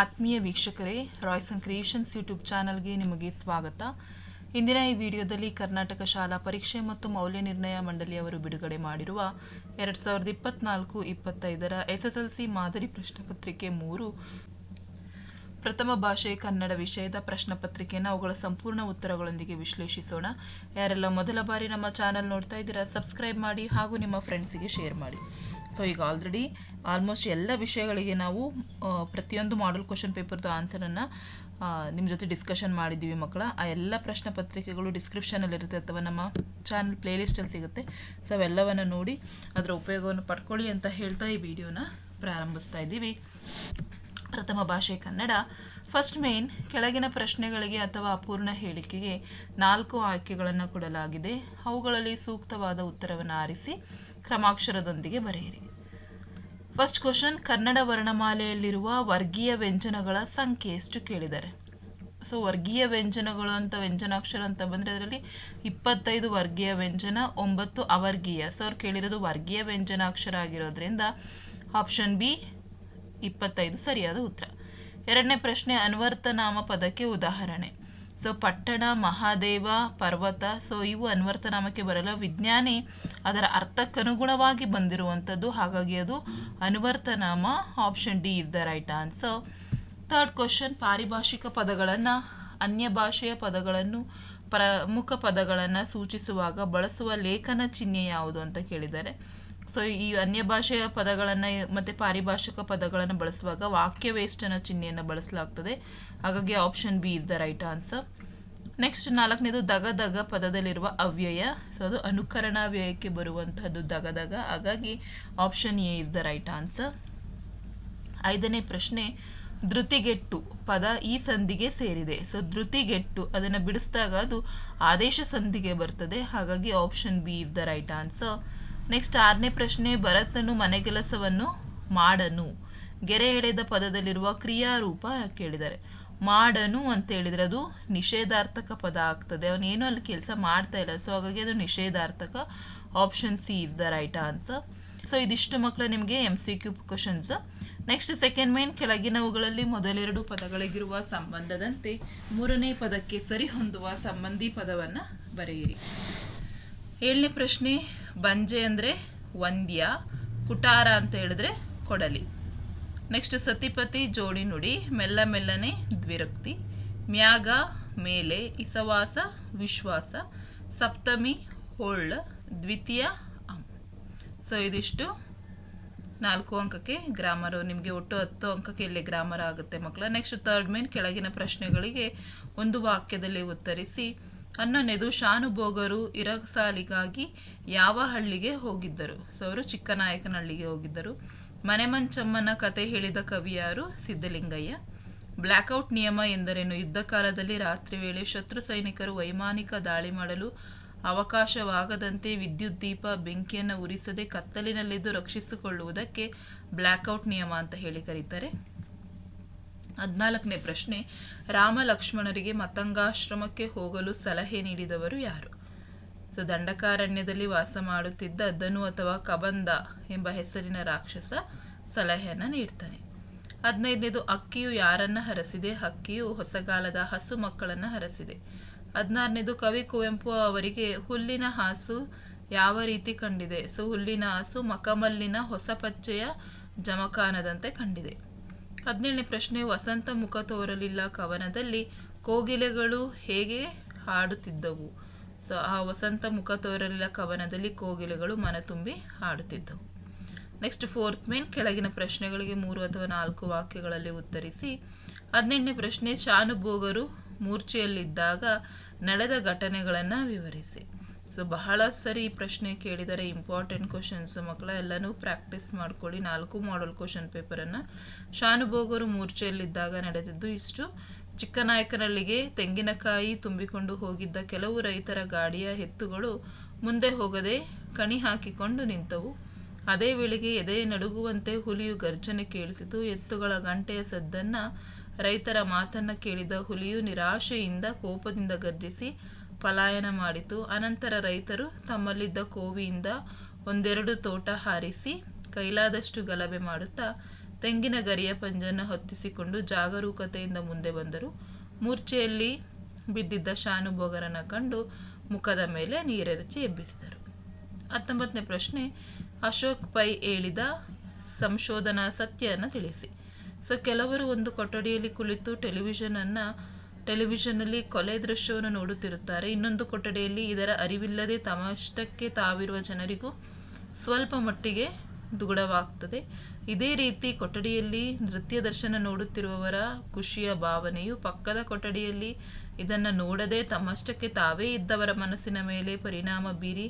ಆತ್ಮೀಯ ವೀಕ್ಷಕರೇ Royson creations YouTube ಚಾನಲ್ಗೆ ನಿಮಗೆ ಸ್ವಾಗತ. ಇಂದಿನ ಈ ವಿಡಿಯೋದಲ್ಲಿ ಕರ್ನಾಟಕ ಶಾಲಾ ಪರೀಕ್ಷೆ ಮತ್ತು ಮೌಲ್ಯ ನಿರ್ಣಯ ಮಂಡಳಿಯವರು ಬಿಡುಗಡೆ ಮಾಡಿರುವ ಎರಡು ಸಾವಿರದ ಇಪ್ಪತ್ನಾಲ್ಕು ಇಪ್ಪತ್ತೈದರ ಎಸ್ ಎಸ್ ಎಲ್ ಸಿ ಮಾದರಿ ಪ್ರಶ್ನೆಪತ್ರಿಕೆ ಮೂರು. ಪ್ರಥಮ ಭಾಷೆ ಕನ್ನಡ ವಿಷಯದ ಪ್ರಶ್ನೆ ಪತ್ರಿಕೆಯನ್ನು ಅವುಗಳ ಸಂಪೂರ್ಣ ಉತ್ತರಗಳೊಂದಿಗೆ ವಿಶ್ಲೇಷಿಸೋಣ. ಯಾರೆಲ್ಲ ಮೊದಲ ಬಾರಿ ನಮ್ಮ ಚಾನಲ್ ನೋಡ್ತಾ ಇದ್ದೀರಾ, ಸಬ್ಸ್ಕ್ರೈಬ್ ಮಾಡಿ ಹಾಗೂ ನಿಮ್ಮ ಫ್ರೆಂಡ್ಸಿಗೆ ಶೇರ್ ಮಾಡಿ. ಸೊ ಈಗ ಆಲ್ರೆಡಿ ಆಲ್ಮೋಸ್ಟ್ ಎಲ್ಲ ವಿಷಯಗಳಿಗೆ ನಾವು ಪ್ರತಿಯೊಂದು ಮಾಡಲ್ ಕ್ವಶನ್ ಪೇಪರ್ದು ಆನ್ಸರನ್ನು ನಿಮ್ಮ ಜೊತೆ ಡಿಸ್ಕಷನ್ ಮಾಡಿದ್ದೀವಿ ಮಕ್ಕಳ. ಆ ಎಲ್ಲ ಪ್ರಶ್ನೆ ಪತ್ರಿಕೆಗಳು ಡಿಸ್ಕ್ರಿಪ್ಷನಲ್ಲಿರುತ್ತೆ ಅಥವಾ ನಮ್ಮ ಚಾನಲ್ ಪ್ಲೇಲಿಸ್ಟಲ್ಲಿ ಸಿಗುತ್ತೆ. ಸೊ ಅವೆಲ್ಲವನ್ನು ನೋಡಿ ಅದರ ಉಪಯೋಗವನ್ನು ಪಡ್ಕೊಳ್ಳಿ ಅಂತ ಹೇಳ್ತಾ ಈ ವಿಡಿಯೋನ ಪ್ರಾರಂಭಿಸ್ತಾ ಇದ್ದೀವಿ. ಪ್ರಥಮ ಭಾಷೆ ಕನ್ನಡ. ಫಸ್ಟ್ ಮೇನ್ ಕೆಳಗಿನ ಪ್ರಶ್ನೆಗಳಿಗೆ ಅಥವಾ ಅಪೂರ್ಣ ಹೇಳಿಕೆಗೆ ನಾಲ್ಕು ಆಯ್ಕೆಗಳನ್ನು ಕೊಡಲಾಗಿದೆ. ಅವುಗಳಲ್ಲಿ ಸೂಕ್ತವಾದ ಉತ್ತರವನ್ನು ಆರಿಸಿ ಕ್ರಮಾಕ್ಷರದೊಂದಿಗೆ ಬರೆಯಿರಿ. ಫಸ್ಟ್ ಕ್ವಶನ್ ಕನ್ನಡ ವರ್ಣಮಾಲೆಯಲ್ಲಿರುವ ವರ್ಗೀಯ ವ್ಯಂಜನಗಳ ಸಂಖ್ಯೆ ಎಷ್ಟು ಕೇಳಿದ್ದಾರೆ ಸೊ ವರ್ಗೀಯ ವ್ಯಂಜನಗಳು ಅಂತ, ವ್ಯಂಜನಾಕ್ಷರ ಅಂತ ಬಂದರೆ ಅದರಲ್ಲಿ ಇಪ್ಪತ್ತೈದು ವರ್ಗೀಯ ವ್ಯಂಜನ, ಒಂಬತ್ತು ಅವರ್ಗೀಯ. ಸೊ ಅವ್ರು ಕೇಳಿರೋದು ವರ್ಗೀಯ ವ್ಯಂಜನಾಕ್ಷರ ಆಗಿರೋದ್ರಿಂದ ಆಪ್ಷನ್ ಬಿ ಇಪ್ಪತ್ತೈದು ಸರಿಯಾದ ಉತ್ತರ. ಎರಡನೇ ಪ್ರಶ್ನೆ, ಅನ್ವರ್ತನಾಮ ಪದಕ್ಕೆ ಉದಾಹರಣೆ. ಸೊ ಪಟ್ಟಣ ಮಹಾದೇವ ಪರ್ವತ ಸೊ ಇವು ಅನ್ವರ್ತನಾಮಕ್ಕೆ ಬರಲ್ಲ ವಿಜ್ಞಾನಿ, ಅದರ ಅರ್ಥಕ್ಕನುಗುಣವಾಗಿ ಬಂದಿರುವಂಥದ್ದು. ಹಾಗಾಗಿ ಅದು ಅನ್ವರ್ತನಾಮ option D is the right answer third question ಪಾರಿಭಾಷಿಕ ಪದಗಳನ್ನು, ಅನ್ಯ ಭಾಷೆಯ ಪದಗಳನ್ನು, ಪ್ರಮುಖ ಪದಗಳನ್ನು ಸೂಚಿಸುವಾಗ ಬಳಸುವ ಲೇಖನ ಚಿಹ್ನೆ ಯಾವುದು ಅಂತ ಕೇಳಿದ್ದಾರೆ ಸೊ ಈ ಅನ್ಯ ಭಾಷೆಯ ಪದಗಳನ್ನು, ಮತ್ತು ಪಾರಿಭಾಷಿಕ ಪದಗಳನ್ನು ಬಳಸುವಾಗ ವಾಕ್ಯವೇಷ್ಟನ ಚಿಹ್ನೆಯನ್ನು ಬಳಸಲಾಗ್ತದೆ. ಹಾಗಾಗಿ option B is the right answer next ನಾಲ್ಕನೇದು ದಗ ದಗ ಪದದಲ್ಲಿರುವ ಅವ್ಯಯ. ಸೊ ಅದು ಅನುಕರಣ ವ್ಯಯಕ್ಕೆ ಬರುವಂತಹದ್ದು ದಗ ದಗ. ಹಾಗಾಗಿ option A is the right answer ಐದನೇ ಪ್ರಶ್ನೆ, ಧೃತಿಗೆಟ್ಟು ಪದ ಈ ಸಂಧಿಗೆ ಸೇರಿದೆ. ಸೊ ಧೃತಿಗೆಟ್ಟು ಅದನ್ನು ಬಿಡಿಸಿದಾಗ ಅದು ಆದೇಶ ಸಂಧಿಗೆ ಬರ್ತದೆ. ಹಾಗಾಗಿ option B is the right answer next ಆರನೇ ಪ್ರಶ್ನೆ, ಭರತನು ಮನೆಗೆಲಸವನ್ನು ಮಾಡನು. ಗೆರೆ ಎಳೆದ ಪದದಲ್ಲಿರುವ ಕ್ರಿಯಾರೂಪ ಕೇಳಿದ್ದಾರೆ ಮಾಡನು ಅಂತ ಹೇಳಿದ್ರೆ ಅದು ನಿಷೇಧಾರ್ಥಕ ಪದ ಆಗ್ತದೆ. ಅವನೇನು ಅಲ್ಲಿ ಕೆಲಸ ಮಾಡ್ತಾ ಇಲ್ಲ. ಸೊ ಹಾಗಾಗಿ ಅದು ನಿಷೇಧಾರ್ಥಕ option C is the right answer so ಇದಿಷ್ಟು ಮಕ್ಕಳು ನಿಮಗೆ M C Q questions next second main ಕೆಳಗಿನವುಗಳಲ್ಲಿ ಮೊದಲೆರಡು ಪದಗಳಿಗಿರುವ ಸಂಬಂಧದಂತೆ ಮೂರನೇ ಪದಕ್ಕೆ ಸರಿ ಹೊಂದುವ ಸಂಬಂಧಿ ಪದವನ್ನು ಬರೆಯಿರಿ. ಏಳನೇ ಪ್ರಶ್ನೆ, ಬಂಜೆ ಅಂದರೆ ವಂದ್ಯ, ಕುಟಾರ ಅಂತ ಹೇಳಿದ್ರೆ ಕೊಡಲಿ. ನೆಕ್ಸ್ಟ್ ಸತಿಪತಿ, ಜೋಡಿ ನುಡಿ, ಮೆಲ್ಲ ಮೆಲ್ಲನೆ, ದ್ವಿರಕ್ತಿ, ಮ್ಯಾಗ, ಮೇಲೆ, ಇಸವಾಸ, ವಿಶ್ವಾಸ, ಸಪ್ತಮಿ ಹೋಳ್ ದ್ವಿತೀಯ, ಅಂ. ಸೊ ಇದಿಷ್ಟು. ನಾಲ್ಕು ಅಂಕಕ್ಕೆ ಗ್ರಾಮರ್, ನಿಮಗೆ ಒಟ್ಟು ಹತ್ತು ಅಂಕಕ್ಕೆ ಇಲ್ಲಿ ಗ್ರಾಮರ್ ಆಗುತ್ತೆ ಮಕ್ಕಳ. ನೆಕ್ಸ್ಟ್ ಥರ್ಡ್ ಮೇನ್ ಕೆಳಗಿನ ಪ್ರಶ್ನೆಗಳಿಗೆ ಒಂದು ವಾಕ್ಯದಲ್ಲಿ ಉತ್ತರಿಸಿ ಅನ್ನನೆದು ಶಾನುಭೋಗರು ಇರಸಾಲಿಗಾಗಿ ಯಾವ ಹಳ್ಳಿಗೆ ಹೋಗಿದ್ದರು? ಸೊ ಅವರು ಚಿಕ್ಕನಾಯಕನಹಳ್ಳಿಗೆ ಹೋಗಿದ್ದರು. ಮನೆಮಂಚಮ್ಮನ ಕತೆ ಹೇಳಿದ ಕವಿ ಯಾರು ಸಿದ್ಧಲಿಂಗಯ್ಯ. ಬ್ಲ್ಯಾಕ್ಔಟ್ ನಿಯಮ ಎಂದರೇನು? ಯುದ್ಧ ಕಾಲದಲ್ಲಿ ರಾತ್ರಿ ವೇಳೆ ಶತ್ರು ಸೈನಿಕರು ವೈಮಾನಿಕ ದಾಳಿ ಮಾಡಲು ಅವಕಾಶವಾಗದಂತೆ ವಿದ್ಯುತ್ ದೀಪ ಬೆಂಕಿಯನ್ನು ಉರಿಸದೆ ಕತ್ತಲಿನಲ್ಲಿದ್ದು ರಕ್ಷಿಸಿಕೊಳ್ಳುವುದಕ್ಕೆ ಬ್ಲ್ಯಾಕ್ಔಟ್ ನಿಯಮ ಅಂತ ಹೇಳಿ ಕರೀತಾರೆ. ಹದಿನಾಲ್ಕನೇ ಪ್ರಶ್ನೆ, ರಾಮ ಲಕ್ಷ್ಮಣರಿಗೆ ಮತಂಗಾಶ್ರಮಕ್ಕೆ ಹೋಗಲು ಸಲಹೆ ನೀಡಿದವರು ಯಾರು? ಸೊ ದಂಡಕಾರಣ್ಯದಲ್ಲಿ ವಾಸ ಮಾಡುತ್ತಿದ್ದ ದನು ಅಥವಾ ಕಬಂದ ಎಂಬ ಹೆಸರಿನ ರಾಕ್ಷಸ ಸಲಹೆಯನ್ನು ನೀಡ್ತಾನೆ. ಹದಿನೈದನೇದು, ಅಕ್ಕಿಯು ಯಾರನ್ನ ಹರಸಿದೆ? ಅಕ್ಕಿಯು ಹೊಸಗಾಲದ ಹಸು ಮಕ್ಕಳನ್ನ ಹರಸಿದೆ. ಹದಿನಾರನೇದು, ಕವಿ ಕುವೆಂಪು ಅವರಿಗೆ ಹುಲ್ಲಿನ ಹಾಸು ಯಾವ ರೀತಿ ಕಂಡಿದೆ? ಸೊ, ಹುಲ್ಲಿನ ಹಾಸು ಮಕಮಲ್ಲಿನ ಹೊಸ ಪಚ್ಚೆಯ ಜಮಖಾನದಂತೆ ಕಂಡಿದೆ. ಹದಿನೇಳನೇ ಪ್ರಶ್ನೆ, ವಸಂತ ಮುಖ ತೋರಲಿಲ್ಲ. ಕವನದಲ್ಲಿ ಕೋಗಿಲೆಗಳು ಹೇಗೆ ಹಾಡುತ್ತಿದ್ದವು? ಸೊ, ಆ, ವಸಂತ ಮುಖ ತೋರಲಿಲ್ಲ. ಕವನದಲ್ಲಿ ಕೋಗಿಲೆಗಳು ಮನತುಂಬಿ ಹಾಡುತ್ತಿದ್ದವು. ನೆಕ್ಸ್ಟ್, ಫೋರ್ತ್ ಮೇನ್, ಕೆಳಗಿನ ಪ್ರಶ್ನೆಗಳಿಗೆ ಮೂರು ಅಥವಾ ನಾಲ್ಕು ವಾಕ್ಯಗಳಲ್ಲಿ ಉತ್ತರಿಸಿ. ಹದಿನೆಂಟನೇ ಪ್ರಶ್ನೆ, ಶಾನುಭೋಗರು ಮೂರ್ಛೆಯಲ್ಲಿದ್ದಾಗ ನಡೆದ ಘಟನೆಗಳನ್ನು ವಿವರಿಸಿ. ಸೊ ಬಹಳ ಸರಿ ಈ ಪ್ರಶ್ನೆ ಕೇಳಿದರೆ ಇಂಪಾರ್ಟೆಂಟ್ ಕ್ವಶನ್ಸ್ ಮಕ್ಕಳ ಎಲ್ಲನೂ ಪ್ರಾಕ್ಟೀಸ್ ಮಾಡ್ಕೊಳ್ಳಿ. ನಾಲ್ಕು ಮಾಡಲ್ ಕ್ವಶನ್ ಪೇಪರನ್ನು ಶಾನುಭೋಗರು ಮೂರ್ಛೆಯಲ್ಲಿದ್ದಾಗ ನಡೆದಿದ್ದು ಇಷ್ಟು. ಚಿಕ್ಕನಾಯಕನಲ್ಲಿಗೆ ತೆಂಗಿನಕಾಯಿ ತುಂಬಿಕೊಂಡು ಹೋಗಿದ್ದ ಕೆಲವು ರೈತರ ಗಾಡಿಯ ಎತ್ತುಗಳು ಮುಂದೆ ಹೋಗದೆ ಕಣಿ ಹಾಕಿಕೊಂಡು ನಿಂತವು. ಅದೇ ವೇಳೆಗೆ ಎದೆ ನಡುಗುವಂತೆ ಹುಲಿಯು ಗರ್ಜನೆ ಕೇಳಿಸಿತು. ಎತ್ತುಗಳ ಗಂಟೆಯ ಸದ್ದನ್ನ ರೈತರ ಮಾತನ್ನ ಕೇಳಿದ ಹುಲಿಯು ನಿರಾಶೆಯಿಂದ ಕೋಪದಿಂದ ಗರ್ಜಿಸಿ ಪಲಾಯನ ಮಾಡಿತು. ಅನಂತರ ರೈತರು ತಮ್ಮಲ್ಲಿದ್ದ ಕೋವಿಯಿಂದ ಒಂದೆರಡು ತೋಟ ಹಾರಿಸಿ ಕೈಲಾದಷ್ಟು ಗಲಭೆ ಮಾಡುತ್ತಾ ತೆಂಗಿನ ಗರಿಯ ಪಂಜನ್ನು ಹೊತ್ತಿಸಿಕೊಂಡು ಜಾಗರೂಕತೆಯಿಂದ ಮುಂದೆ ಬಂದರು. ಮೂರ್ಛೆಯಲ್ಲಿ ಬಿದ್ದಿದ್ದ ಶಾನುಭೋಗರನ್ನ ಕಂಡು ಮುಖದ ಮೇಲೆ ನೀರೆರಚಿ ಎಬ್ಬಿಸಿದರು. ಹತ್ತೊಂಬತ್ತನೇ ಪ್ರಶ್ನೆ, ಅಶೋಕ್ ಪೈ ಹೇಳಿದ ಸಂಶೋಧನಾ ಸತ್ಯವನ್ನು ತಿಳಿಸಿ. ಸೊ, ಕೆಲವರು ಒಂದು ಕೊಠಡಿಯಲ್ಲಿ ಕುಳಿತು ಟೆಲಿವಿಷನನ್ನು ಟೆಲಿವಿಷನ್ನಲ್ಲಿ ಕೊಲೆ ದೃಶ್ಯವನ್ನು ನೋಡುತ್ತಿರುತ್ತಾರೆ. ಇನ್ನೊಂದು ಕೊಠಡಿಯಲ್ಲಿ ಇದರ ಅರಿವಿಲ್ಲದೆ ತಮ್ಮಷ್ಟಕ್ಕೆ ತಾವಿರುವ ಜನರಿಗೂ ಸ್ವಲ್ಪ ಮಟ್ಟಿಗೆ ದುಗುಡವಾಗ್ತದೆ. ಇದೇ ರೀತಿ ಕೊಠಡಿಯಲ್ಲಿ ನೃತ್ಯ ದರ್ಶನ ನೋಡುತ್ತಿರುವವರ ಖುಷಿಯ ಭಾವನೆಯು ಪಕ್ಕದ ಕೊಠಡಿಯಲ್ಲಿ ಇದನ್ನು ನೋಡದೆ ತಮ್ಮಷ್ಟಕ್ಕೆ ತಾವೇ ಇದ್ದವರ ಮನಸ್ಸಿನ ಮೇಲೆ ಪರಿಣಾಮ ಬೀರಿ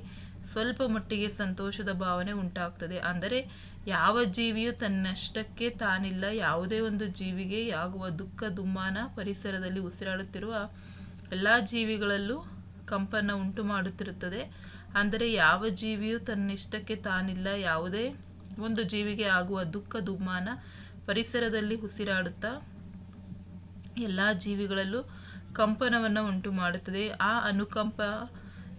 ಸ್ವಲ್ಪ ಮಟ್ಟಿಗೆ ಸಂತೋಷದ ಭಾವನೆ ಉಂಟಾಗ್ತದೆ. ಅಂದರೆ ಯಾವ ಜೀವಿಯು ತನ್ನಷ್ಟಕ್ಕೆ ತಾನಿಲ್ಲ. ಯಾವುದೇ ಒಂದು ಜೀವಿಗೆ ಆಗುವ ದುಃಖ, ದುಮ್ಮಾನ ಪರಿಸರದಲ್ಲಿ ಉಸಿರಾಡುತ್ತಿರುವ ಎಲ್ಲ ಜೀವಿಗಳಲ್ಲೂ ಕಂಪನ ಉಂಟು ಮಾಡುತ್ತಿರುತ್ತದೆ. ಅಂದರೆ ಯಾವ ಜೀವಿಯು ತನ್ನಿಷ್ಟಕ್ಕೆ ತಾನಿಲ್ಲ. ಯಾವುದೇ ಒಂದು ಜೀವಿಗೆ ಆಗುವ ದುಃಖ, ದುಮ್ಮಾನ ಪರಿಸರದಲ್ಲಿ ಉಸಿರಾಡುತ್ತಾ ಎಲ್ಲ ಜೀವಿಗಳಲ್ಲೂ ಕಂಪನವನ್ನು ಉಂಟು ಮಾಡುತ್ತದೆ. ಆ ಅನುಕಂಪ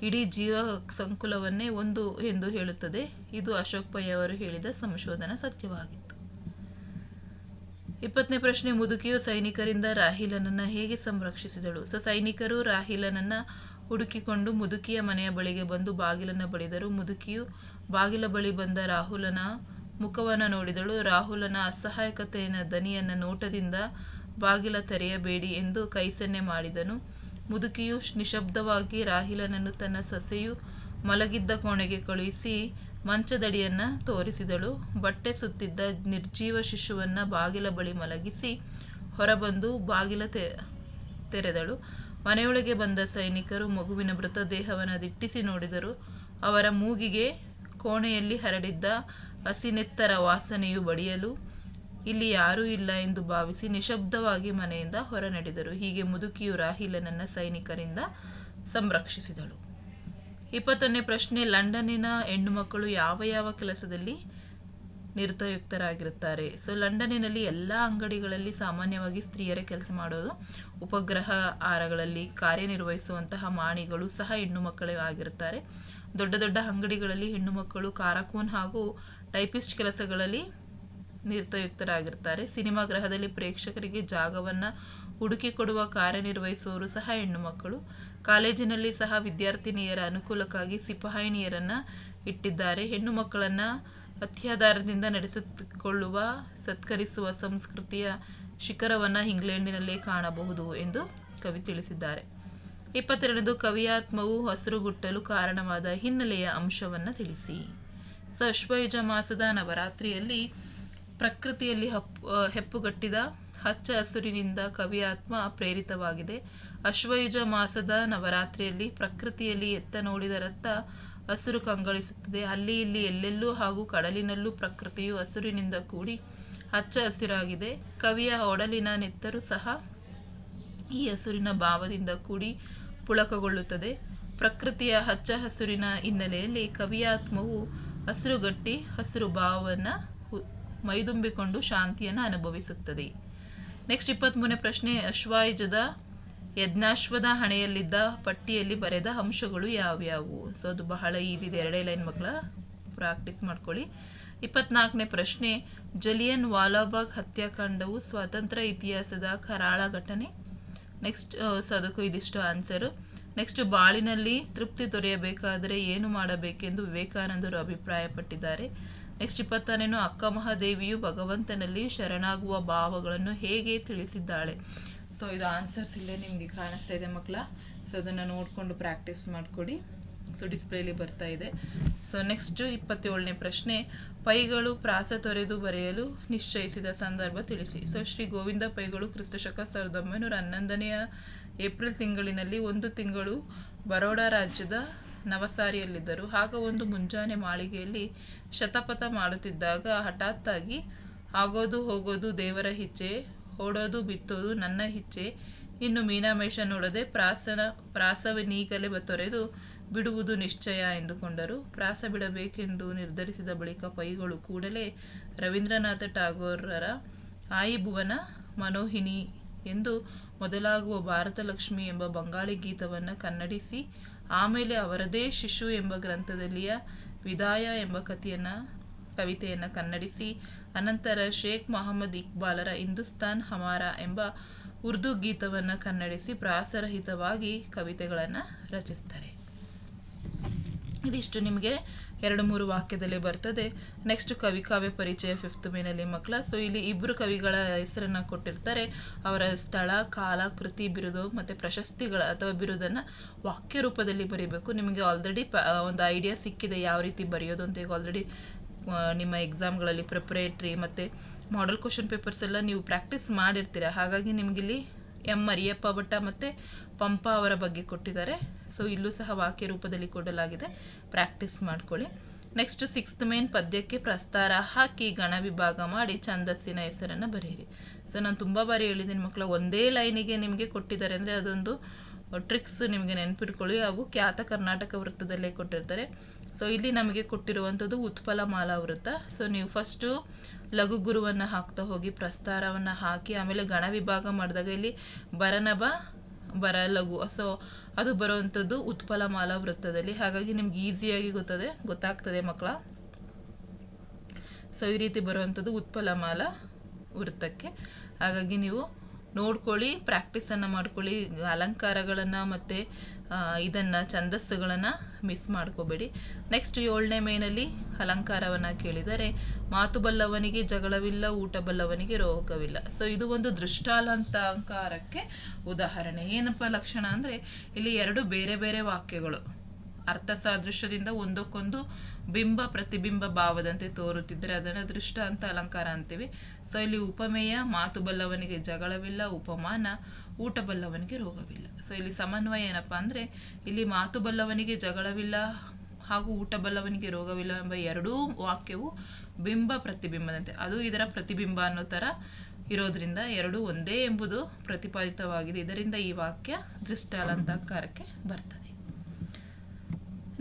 ಇಡೀ ಜೀವ ಸಂಕುಲವನ್ನೇ ಒಂದು ಎಂದು ಹೇಳುತ್ತದೆ. ಇದು ಅಶೋಕ್ ಪೈ ಅವರು ಹೇಳಿದ ಸಂಶೋಧನಾ ಸತ್ಯವಾಗಿತ್ತು. ಇಪ್ಪತ್ತನೇ ಪ್ರಶ್ನೆ, ಮುದುಕಿಯು ಸೈನಿಕರಿಂದ ರಾಹಿಲನನ್ನ ಹೇಗೆ ಸಂರಕ್ಷಿಸಿದಳು? ಸೊ ಸೈನಿಕರು ರಾಹಿಲನನ್ನ ಹುಡುಕಿಕೊಂಡು ಮುದುಕಿಯ ಮನೆಯ ಬಳಿಗೆ ಬಂದು ಬಾಗಿಲನ್ನು ಬಳಿದರು ಮುದುಕಿಯು ಬಾಗಿಲ ಬಳಿ ಬಂದ ರಾಹುಲನ ಮುಖವನ್ನು ನೋಡಿದಳು. ರಾಹುಲನ ಅಸಹಾಯಕತೆಯ ದನಿಯನ್ನ ನೋಟದಿಂದ ಬಾಗಿಲ ತೆರೆಯಬೇಡಿ ಎಂದು ಕೈಸನ್ನೆ ಮಾಡಿದನು. ಮುದುಕಿಯು ನಿಶಬ್ದವಾಗಿ ರಾಹಿಲನನ್ನು ತನ್ನ ಸೊಸೆಯು ಮಲಗಿದ್ದ ಕೋಣೆಗೆ ಕಳುಹಿಸಿ ಮಂಚದಡಿಯನ್ನು ತೋರಿಸಿದಳು. ಬಟ್ಟೆ ಸುತ್ತಿದ್ದ ನಿರ್ಜೀವ ಶಿಶುವನ್ನ ಬಾಗಿಲ ಬಳಿ ಮಲಗಿಸಿ ಹೊರಬಂದು ಬಾಗಿಲ ತೆ, ತೆರೆದಳು. ಮನೆಯೊಳಗೆ ಬಂದ ಸೈನಿಕರು ಮಗುವಿನ ಮೃತದೇಹವನ್ನು ದಿಟ್ಟಿಸಿ ನೋಡಿದರು. ಅವರ ಮೂಗಿಗೆ ಕೋಣೆಯಲ್ಲಿ ಹರಡಿದ್ದ ಹಸಿನೆತ್ತರ ವಾಸನೆಯು ಬಡಿಯಲು ಇಲ್ಲಿ ಯಾರೂ ಇಲ್ಲ ಎಂದು ಭಾವಿಸಿ ನಿಶಬ್ದವಾಗಿ ಮನೆಯಿಂದ ಹೊರ ನಡೆದರು ಹೀಗೆ ಮುದುಕಿಯು ರಾಹಿಲನನ್ನ ಸೈನಿಕರಿಂದ ಸಂರಕ್ಷಿಸಿದಳು. ಇಪ್ಪತ್ತೊಂದನೇ ಪ್ರಶ್ನೆ, ಲಂಡನ್ನಿನ ಹೆಣ್ಣು ಮಕ್ಕಳು ಯಾವ ಯಾವ ಕೆಲಸದಲ್ಲಿ ನಿರತಯುಕ್ತರಾಗಿರುತ್ತಾರೆ ಸೊ, ಲಂಡನ್ನಿನಲ್ಲಿ ಎಲ್ಲ ಅಂಗಡಿಗಳಲ್ಲಿ ಸಾಮಾನ್ಯವಾಗಿ ಸ್ತ್ರೀಯರೇ ಕೆಲಸ ಮಾಡೋದು. ಉಪಗ್ರಹ ಆರಗಳಲ್ಲಿ ಕಾರ್ಯನಿರ್ವಹಿಸುವಂತಹ ಮಾಣಿಗಳು ಸಹ ಹೆಣ್ಣು ಮಕ್ಕಳೇ ಆಗಿರುತ್ತಾರೆ. ದೊಡ್ಡ ದೊಡ್ಡ ಅಂಗಡಿಗಳಲ್ಲಿ ಹೆಣ್ಣು ಮಕ್ಕಳು ಕಾರಕೂನ್ ಹಾಗೂ ಟೈಪಿಸ್ಟ್ ಕೆಲಸಗಳಲ್ಲಿ ನಿರತಯುಕ್ತರಾಗಿರ್ತಾರೆ ಸಿನಿಮಾ ಗೃಹದಲ್ಲಿ ಪ್ರೇಕ್ಷಕರಿಗೆ ಜಾಗವನ್ನು ಹುಡುಕಿಕೊಡುವ ಕಾರ್ಯನಿರ್ವಹಿಸುವವರು ಸಹ ಹೆಣ್ಣು ಮಕ್ಕಳು. ಕಾಲೇಜಿನಲ್ಲಿ ಸಹ ವಿದ್ಯಾರ್ಥಿನಿಯರ ಅನುಕೂಲಕ್ಕಾಗಿ ಸಿಪಾಯಿಣಿಯರನ್ನು ಇಟ್ಟಿದ್ದಾರೆ. ಹೆಣ್ಣು ಮಕ್ಕಳನ್ನು ಅತ್ಯಾಧಾರದಿಂದ ನಡೆಸಿಕೊಳ್ಳುವ, ಸತ್ಕರಿಸುವ ಸಂಸ್ಕೃತಿಯ ಶಿಖರವನ್ನು ಇಂಗ್ಲೆಂಡಿನಲ್ಲೇ ಕಾಣಬಹುದು ಎಂದು ಕವಿ ತಿಳಿಸಿದ್ದಾರೆ. ಇಪ್ಪತ್ತೆರಡನೇದು, ಕವಿಯಾತ್ಮವು ಹಸಿರುಗುಟ್ಟಲು ಕಾರಣವಾದ ಹಿನ್ನೆಲೆಯ ಅಂಶವನ್ನು ತಿಳಿಸಿ. ಸಶ್ವಯುಜ ಮಾಸದ ನವರಾತ್ರಿಯಲ್ಲಿ ಪ್ರಕೃತಿಯಲ್ಲಿ ಹಪ್ ಹೆಪ್ಪುಗಟ್ಟಿದ ಹಚ್ಚ ಹಸುರಿನಿಂದ ಕವಿಯಾತ್ಮ ಪ್ರೇರಿತವಾಗಿದೆ. ಅಶ್ವಯುಜ ಮಾಸದ ನವರಾತ್ರಿಯಲ್ಲಿ ಪ್ರಕೃತಿಯಲ್ಲಿ ಎತ್ತ ನೋಡಿದ ರಥ ಹಸಿರು ಕಂಗೊಳಿಸುತ್ತದೆ. ಅಲ್ಲಿ ಇಲ್ಲಿ ಎಲ್ಲೆಲ್ಲೂ ಹಾಗೂ ಕಡಲಿನಲ್ಲೂ ಪ್ರಕೃತಿಯು ಹಸುರಿನಿಂದ ಕೂಡಿ ಹಚ್ಚ ಹಸಿರಾಗಿದೆ. ಕವಿಯ ಒಡಲಿನ ನೆತ್ತರು ಸಹ ಈ ಹಸುರಿನ ಭಾವದಿಂದ ಕೂಡಿ ಪುಳಕಗೊಳ್ಳುತ್ತದೆ. ಪ್ರಕೃತಿಯ ಹಚ್ಚ ಹಸುರಿನ ಹಿನ್ನೆಲೆಯಲ್ಲಿ ಕವಿಯಾತ್ಮವು ಹಸಿರುಗಟ್ಟಿ, ಹಸಿರು ಭಾವವನ್ನು ಮೈದುಂಬಿಕೊಂಡು ಶಾಂತಿಯನ್ನು ಅನುಭವಿಸುತ್ತದೆ. ನೆಕ್ಸ್ಟ್ ಇಪ್ಪತ್ತ್ಮೂರನೇ ಪ್ರಶ್ನೆ, ಅಶ್ವಾಯುಜದ ಯಜ್ಞಾಶ್ವದ ಹಣೆಯಲ್ಲಿದ್ದ ಪಟ್ಟಿಯಲ್ಲಿ ಬರೆದ ಅಂಶಗಳು ಯಾವ್ಯಾವು? ಸೊ ಅದು ಬಹಳ ಈಸಿ ಇದೆ. ಎರಡೇ ಲೈನ್ ಮಕ್ಕಳ ಪ್ರಾಕ್ಟೀಸ್ ಮಾಡ್ಕೊಳ್ಳಿ. ಇಪ್ಪತ್ನಾಲ್ಕನೇ ಪ್ರಶ್ನೆ, ಜಲಿಯನ್ ವಾಲಾಬಾಗ್ ಹತ್ಯಾಕಾಂಡವು ಸ್ವಾತಂತ್ರ್ಯ ಇತಿಹಾಸದ ಕರಾಳ ಘಟನೆ? ನೆಕ್ಸ್ಟ್ ಸೊ ಅದಕ್ಕೂ ಇದಿಷ್ಟು ಆನ್ಸರು ನೆಕ್ಸ್ಟ್ ಬಾಳಿನಲ್ಲಿ ತೃಪ್ತಿ ದೊರೆಯಬೇಕಾದರೆ ಏನು ಮಾಡಬೇಕೆಂದು ವಿವೇಕಾನಂದರು ಅಭಿಪ್ರಾಯಪಟ್ಟಿದ್ದಾರೆ. ನೆಕ್ಸ್ಟ್ ಇಪ್ಪತ್ತಾರೇನು ಅಕ್ಕ ಮಹಾದೇವಿಯು ಭಗವಂತನಲ್ಲಿ ಶರಣಾಗುವ ಭಾವಗಳನ್ನು ಹೇಗೆ ತಿಳಿಸಿದ್ದಾಳೆ? ಸೊ ಇದು ಆನ್ಸರ್ಸ್ ಇಲ್ಲೇ ನಿಮಗೆ ಕಾಣಿಸ್ತಾ ಇದೆ ಮಕ್ಕಳ. ಸೊ ಅದನ್ನು ನೋಡಿಕೊಂಡು ಪ್ರಾಕ್ಟೀಸ್ ಮಾಡಿಕೊಡಿ. ಸೊ ಡಿಸ್ಪ್ಲೇಲಿ ಬರ್ತಾ ಇದೆ. ಸೊ ನೆಕ್ಸ್ಟ್ ಇಪ್ಪತ್ತೇಳನೇ ಪ್ರಶ್ನೆ. ಪೈಗಳು ಪ್ರಾಸ ತೊರೆದು ಬರೆಯಲು ನಿಶ್ಚಯಿಸಿದ ಸಂದರ್ಭ ತಿಳಿಸಿ. ಸೊ ಶ್ರೀ ಗೋವಿಂದ ಪೈಗಳು ಕ್ರಿಸ್ತಶಕ ಸಾವಿರದ ಒಂಬೈನೂರ ಹನ್ನೊಂದನೆಯ ಏಪ್ರಿಲ್ ತಿಂಗಳಿನಲ್ಲಿ ಒಂದು ತಿಂಗಳು ಬರೋಡಾ ರಾಜ್ಯದ ನವಸಾರಿಯಲ್ಲಿದ್ದರು. ಆಗ ಒಂದು ಮುಂಜಾನೆ ಮಾಳಿಗೆಯಲ್ಲಿ ಶತಪಥ ಮಾಡುತ್ತಿದ್ದಾಗ ಹಠಾತ್ತಾಗಿ, ಆಗೋದು ಹೋಗೋದು ದೇವರ ಹಿಚ್ಚೆ, ಓಡೋದು ಬಿತ್ತೋದು ನನ್ನ ಹಿಚ್ಚೆ, ಇನ್ನು ಮೀನಾಮೇಷ ನೋಡದೆ ಪ್ರಾಸನ ಪ್ರಾಸವನ್ನೀಗಲೇ ತೊರೆದು ಬಿಡುವುದು ನಿಶ್ಚಯ ಎಂದುಕೊಂಡರು. ಪ್ರಾಸ ಬಿಡಬೇಕೆಂದು ನಿರ್ಧರಿಸಿದ ಬಳಿಕ ಪೈಗಳು ಕೂಡಲೇ ರವೀಂದ್ರನಾಥ ಟಾಗೋರರ ಆಯಿ ಭುವನ ಮನೋಹಿನಿ ಎಂದು ಮೊದಲಾಗುವ ಭಾರತ ಲಕ್ಷ್ಮಿ ಎಂಬ ಬಂಗಾಳಿ ಗೀತವನ್ನು ಕನ್ನಡಿಸಿ ಆಮೇಲೆ ಅವರದೇ ಶಿಶು ಎಂಬ ಗ್ರಂಥದಲ್ಲಿಯ ವಿದಾಯ ಎಂಬ ಕಥೆಯನ್ನು, ಕವಿತೆಯನ್ನು ಕನ್ನಡಿಸಿ, ಅನಂತರ ಶೇಖ್ ಮೊಹಮ್ಮದ್ ಇಕ್ಬಾಲರ ಹಿಂದೂಸ್ತಾನ್ ಹಮಾರ ಎಂಬ ಉರ್ದು ಗೀತವನ್ನು ಕನ್ನಡಿಸಿ ಪ್ರಾಸರಹಿತವಾಗಿ ಕವಿತೆಗಳನ್ನು ರಚಿಸ್ತಾರೆ. ಇದಿಷ್ಟು ನಿಮಗೆ ಎರಡು ಮೂರು ವಾಕ್ಯದಲ್ಲಿ ಬರ್ತದೆ. ನೆಕ್ಸ್ಟ್ ಕವಿ ಕಾವ್ಯ ಪರಿಚಯ ಫಿಫ್ತ್ ಮೇನಲ್ಲಿ ಮಕ್ಕಳ. ಸೊ ಇಲ್ಲಿ ಇಬ್ಬರು ಕವಿಗಳ ಹೆಸರನ್ನ ಕೊಟ್ಟಿರ್ತಾರೆ. ಅವರ ಸ್ಥಳ, ಕಾಲ, ಕೃತಿ, ಬಿರುದು ಮತ್ತು ಪ್ರಶಸ್ತಿಗಳ ಅಥವಾ ಬಿರುದನ್ನು ವಾಕ್ಯ ರೂಪದಲ್ಲಿ ಬರೀಬೇಕು. ನಿಮಗೆ ಆಲ್ರೆಡಿ ಪ ಒಂದು ಐಡಿಯಾ ಸಿಕ್ಕಿದೆ ಯಾವ ರೀತಿ ಬರೆಯೋದು ಅಂತ ಈಗ ಆಲ್ರೆಡಿ ನಿಮ್ಮ ಎಕ್ಸಾಮ್ಗಳಲ್ಲಿ ಪ್ರಿಪ್ರೇಟ್ರಿ ಮತ್ತು ಮಾಡೆಲ್ ಕ್ವಶನ್ ಪೇಪರ್ಸ್ ಎಲ್ಲ ನೀವು ಪ್ರಾಕ್ಟೀಸ್ ಮಾಡಿರ್ತೀರ. ಹಾಗಾಗಿ ನಿಮಗಿಲ್ಲಿ ಎಂ ಮರಿಯಪ್ಪ ಭಟ್ಟ ಮತ್ತು ಪಂಪ ಅವರ ಬಗ್ಗೆ ಕೊಟ್ಟಿದ್ದಾರೆ. ಸೊ ಇಲ್ಲೂ ಸಹ ವಾಕ್ಯ ರೂಪದಲ್ಲಿ ಕೊಡಲಾಗಿದೆ. ಪ್ರಾಕ್ಟೀಸ್ ಮಾಡ್ಕೊಳ್ಳಿ. ನೆಕ್ಸ್ಟ್ ಸಿಕ್ಸ್ತ್ ಮೇನ್ ಪದ್ಯಕ್ಕೆ ಪ್ರಸ್ತಾರ ಹಾಕಿ ಗಣ ವಿಭಾಗ ಮಾಡಿ ಛಂದಸ್ಸಿನ ಹೆಸರನ್ನು ಬರೆಯಿರಿ. ಸೊ ನಾನು ತುಂಬ ಬಾರಿ ಹೇಳಿದ್ದೀನಿ ಮಕ್ಕಳು, ಒಂದೇ ಲೈನಿಗೆ ನಿಮಗೆ ಕೊಟ್ಟಿದ್ದಾರೆ ಅಂದರೆ ಅದೊಂದು ಟ್ರಿಕ್ಸ್ ನಿಮಗೆ ನೆನಪಿಟ್ಕೊಳ್ಳಿ. ಅವು ಖ್ಯಾತ ಕರ್ನಾಟಕ ವೃತ್ತದಲ್ಲೇ ಕೊಟ್ಟಿರ್ತಾರೆ. ಸೊ ಇಲ್ಲಿ ನಮಗೆ ಕೊಟ್ಟಿರುವಂಥದ್ದು ಉತ್ಪಲ ಮಾಲಾ ವೃತ್ತ. ಸೊ ನೀವು ಫಸ್ಟು ಲಘು ಗುರುವನ್ನು ಹಾಕ್ತಾ ಹೋಗಿ ಪ್ರಸ್ತಾರವನ್ನು ಹಾಕಿ, ಆಮೇಲೆ ಗಣ ವಿಭಾಗ ಮಾಡಿದಾಗ ಇಲ್ಲಿ ಬರನಬ ಬರ ಲಘು ಸೊ ಅದು ಬರುವಂಥದ್ದು ಉತ್ಪಲ ಮಾಲಾ ವೃತ್ತದಲ್ಲಿ. ಹಾಗಾಗಿ ನಿಮ್ಗೆ ಈಸಿಯಾಗಿ ಗೊತ್ತದೆ, ಗೊತ್ತಾಗ್ತದೆ ಮಕ್ಕಳ. ಸೊ ಈ ರೀತಿ ಬರುವಂಥದ್ದು ಉತ್ಪಲ ಮಾಲಾ ವೃತ್ತಕ್ಕೆ. ಹಾಗಾಗಿ ನೀವು ನೋಡ್ಕೊಳ್ಳಿ ಪ್ರಾಕ್ಟೀಸನ್ನು ಮಾಡ್ಕೊಳ್ಳಿ, ಅಲಂಕಾರಗಳನ್ನು ಮತ್ತು ಇದನ್ನು ಛಂದಸ್ಸುಗಳನ್ನು ಮಿಸ್ ಮಾಡ್ಕೋಬೇಡಿ. ನೆಕ್ಸ್ಟ್ ಏಳನೇ ಮೇನಲ್ಲಿ ಅಲಂಕಾರವನ್ನು ಕೇಳಿದರೆ, ಮಾತು ಬಲ್ಲವನಿಗೆ ಜಗಳವಿಲ್ಲ, ಊಟ ಬಲ್ಲವನಿಗೆ ರೋಗವಿಲ್ಲ. ಸೊ ಇದು ಒಂದು ದೃಷ್ಟಾಲಂಕಾರಕ್ಕೆ ಉದಾಹರಣೆ. ಏನಪ್ಪ ಲಕ್ಷಣ ಅಂದರೆ, ಇಲ್ಲಿ ಎರಡು ಬೇರೆ ಬೇರೆ ವಾಕ್ಯಗಳು. ಅರ್ಥ ಸಾದೃಶ್ಯದಿಂದ ಒಂದಕ್ಕೊಂದು ಬಿಂಬ ಪ್ರತಿಬಿಂಬ ಭಾವದಂತೆ ತೋರುತ್ತಿದ್ದರೆ, ಅದನ್ನು ದೃಷ್ಟ ಅಂತ ಅಲಂಕಾರ ಅಂತೀವಿ. ಇಲ್ಲಿ ಉಪಮೇಯ, ಮಾತು ಬಲ್ಲವನಿಗೆ ಜಗಳವಿಲ್ಲ, ಉಪಮಾನ, ಊಟ ಬಲ್ಲವನಿಗೆ ರೋಗವಿಲ್ಲ. ಸೊ ಇಲ್ಲಿ ಸಮನ್ವಯ ಏನಪ್ಪ ಅಂದರೆ, ಇಲ್ಲಿ ಮಾತು ಬಲ್ಲವನಿಗೆ ಜಗಳವಿಲ್ಲ ಹಾಗೂ ಊಟ ಬಲ್ಲವನಿಗೆ ರೋಗವಿಲ್ಲ ಎಂಬ ಎರಡೂ ವಾಕ್ಯವು ಬಿಂಬ ಪ್ರತಿಬಿಂಬದಂತೆ. ಅದು ಇದರ ಪ್ರತಿಬಿಂಬ ಅನ್ನೋ ಥರ ಇರೋದ್ರಿಂದ ಎರಡೂ ಒಂದೇ ಎಂಬುದು ಪ್ರತಿಪಾದಿತವಾಗಿದೆ. ಇದರಿಂದ ಈ ವಾಕ್ಯ ದೃಷ್ಟಾಲಂಕಾರಕ್ಕೆ ಬರ್ತದೆ.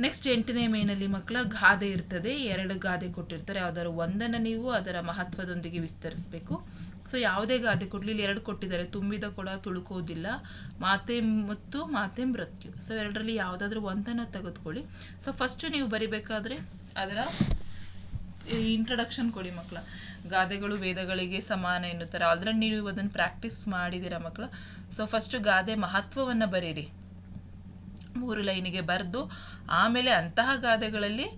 ನೆಕ್ಸ್ಟ್ ಎಂಟನೇ ಮೇನಲ್ಲಿ ಮಕ್ಕಳ ಗಾದೆ ಇರ್ತದೆ. ಎರಡು ಗಾದೆ ಕೊಟ್ಟಿರ್ತಾರೆ. ಯಾವ್ದಾದ್ರು ಒಂದನ್ನು ನೀವು ಅದರ ಮಹತ್ವದೊಂದಿಗೆ ವಿಸ್ತರಿಸಬೇಕು. ಸೊ ಯಾವುದೇ ಗಾದೆ ಕೊಡಲಿ ಇಲ್ಲಿ ಎರಡು ಕೊಟ್ಟಿದ್ದಾರೆ. ತುಂಬಿದ ಕೊಡ, ತುಳುಕೋದಿಲ್ಲ. ಮಾತೆ ಮತ್ತು ಮಾತೆ ಮೃತ್ಯು. ಸೊ ಎರಡರಲ್ಲಿ ಯಾವುದಾದ್ರೂ ಒಂದನ್ನು ತೆಗೆದುಕೊಳ್ಳಿ. ಸೊ ಫಸ್ಟ್ ನೀವು ಬರಿಬೇಕಾದ್ರೆ ಅದರ ಇಂಟ್ರಡಕ್ಷನ್ ಕೊಡಿ ಮಕ್ಕಳ. ಗಾದೆಗಳು ವೇದಗಳಿಗೆ ಸಮಾನ ಎನ್ನುತ್ತಾರೆ. ಆಲ್ರೆಡಿ ನೀವು ಅದನ್ನು ಪ್ರಾಕ್ಟೀಸ್ ಮಾಡಿದ್ದೀರಾ ಮಕ್ಕಳ? ಸೊ ಫಸ್ಟ್ ಗಾದೆ ಮಹತ್ವವನ್ನು ಬರೀರಿ. ಮೂರು ಲೈನಿಗೆ ಬರೆದು ಆಮೇಲೆ ಅಂತಹ ಗಾದೆಗಳಲ್ಲಿ